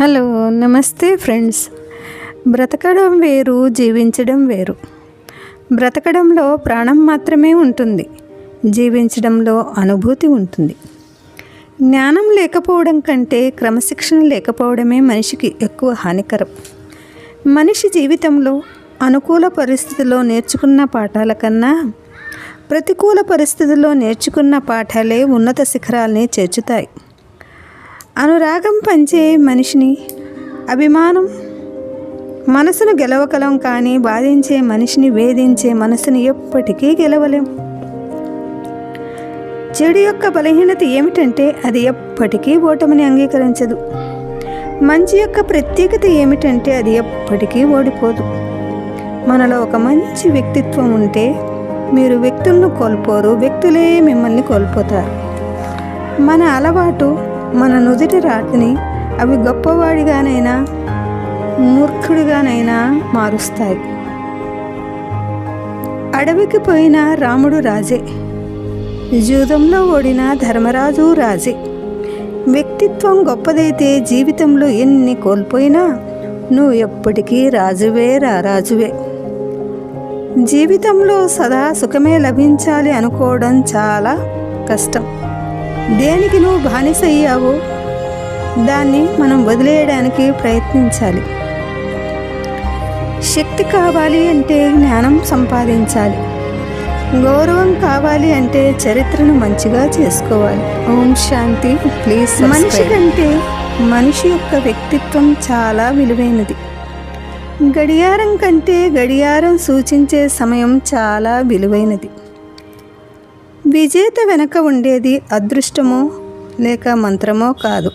Hello నమస్తే friends. బ్రతకడం వేరు జీవించడం వేరు. బ్రతకడంలో ప్రాణం మాత్రమే ఉంటుంది. జీవించడంలో అనుభూతి ఉంటుంది. జ్ఞానం లేకపోవడం కంటే క్రమశిక్షణ లేకపోవడమే మనిషికి ఎక్కువ హానికరం. మనిషి జీవితంలో అనుకూల పరిస్థితుల్లో నేర్చుకున్న పాఠాల కన్నా ప్రతికూల పరిస్థితుల్లో నేర్చుకున్న పాఠాలే ఉన్నత శిఖరాల్ని చేర్చుతాయి. అనురాగం పంచే మనిషిని అభిమానం మనసును గెలవగలం కానీ బాధించే మనిషిని వేధించే మనసుని ఎప్పటికీ గెలవలేం. చెడు యొక్క బలహీనత ఏమిటంటే అది ఎప్పటికీ ఓటమిని అంగీకరించదు. మంచి యొక్క ప్రత్యేకత ఏమిటంటే అది ఎప్పటికీ ఓడిపోదు. మనలో ఒక మంచి వ్యక్తిత్వం ఉంటే మీరు వ్యక్తులను కోల్పోరు వ్యక్తులే మిమ్మల్ని కోల్పోతారు. మన అలవాటు మన నుదుటి రాతిని అవి గొప్పవాడిగానైనా మూర్ఖుడిగానైనా మారుస్తాయి. అడవికి పోయిన రాముడు రాజే. జూదంలో ఓడిన ధర్మరాజు రాజే. వ్యక్తిత్వం గొప్పదైతే జీవితంలో ఎన్ని కోల్పోయినా నువ్వు ఎప్పటికీ రాజువే రా రాజువే జీవితంలో సదా సుఖమే లభించాలి అనుకోవడం చాలా కష్టం. దేనికి నువ్వు బానిస అయ్యావో దాన్ని మనం వదిలేయడానికి ప్రయత్నించాలి. శక్తి కావాలి అంటే జ్ఞానం సంపాదించాలి. గౌరవం కావాలి అంటే చరిత్రను మంచిగా చేసుకోవాలి. ఓం శాంతి. ప్లీజ్ మనిషి కంటే మనిషి యొక్క వ్యక్తిత్వం చాలా విలువైనది. గడియారం కంటే గడియారం సూచించే సమయం చాలా విలువైనది. విజేత వెనక ఉండేది అదృష్టమో లేక మంత్రమో కాదు.